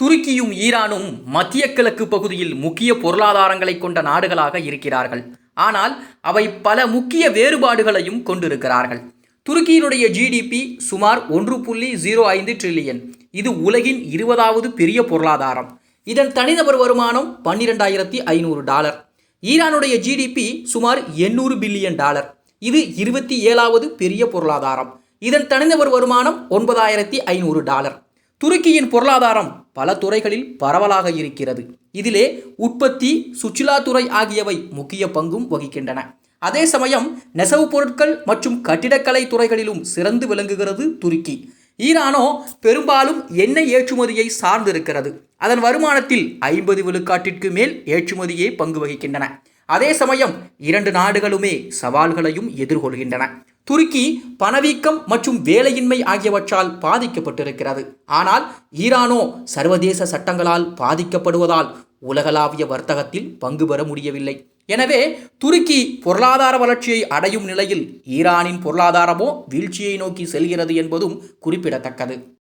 துருக்கியும் ஈரானும் மத்திய கிழக்கு பகுதியில் முக்கிய பொருளாதாரங்களை கொண்ட நாடுகளாக இருக்கிறார்கள். ஆனால் அவை பல முக்கிய வேறுபாடுகளையும் கொண்டிருக்கிறார்கள். துருக்கியினுடைய ஜிடிபி சுமார் ஒன்று புள்ளி ஜீரோ ஐந்து ட்ரில்லியன் இது உலகின் இருபதாவது பெரிய பொருளாதாரம். இதன் தனிநபர் வருமானம் பன்னிரெண்டாயிரத்தி ஐநூறு டாலர். ஈரானுடைய ஜிடிபி சுமார் எண்ணூறு பில்லியன் டாலர். இது இருபத்தி ஏழாவது பெரிய பொருளாதாரம். இதன் தனிநபர் வருமானம் ஒன்பதாயிரத்தி ஐநூறு டாலர். துருக்கியின் பொருளாதாரம் பல துறைகளில் பரவலாக இருக்கிறது. இதிலே உற்பத்தி சுற்றுலாத்துறை ஆகியவை முக்கிய பங்கும் வகிக்கின்றன. அதே சமயம் நெசவு பொருட்கள் மற்றும் கட்டிடக்கலை துறைகளிலும் சிறந்து விளங்குகிறது துருக்கி. ஈரானோ பெரும்பாலும் எண்ணெய் ஏற்றுமதியை சார்ந்திருக்கிறது. அதன் வருமானத்தில் ஐம்பது விழுக்காட்டிற்கு மேல் ஏற்றுமதியே பங்கு வகிக்கின்றன. அதே சமயம் இரண்டு நாடுகளுமே சவால்களையும் எதிர்கொள்கின்றன. துருக்கி பணவீக்கம் மற்றும் வேலையின்மை ஆகியவற்றால் பாதிக்கப்பட்டிருக்கிறது. ஆனால் ஈரானோ சர்வதேச சட்டங்களால் பாதிக்கப்படுவதால் உலகளாவிய வர்த்தகத்தில் பங்கு பெற முடியவில்லை. எனவே துருக்கி பொருளாதார வளர்ச்சியை அடையும் நிலையில் ஈரானின் பொருளாதாரமோ வீழ்ச்சியை நோக்கி செல்கிறது என்பதும் குறிப்பிடத்தக்கது.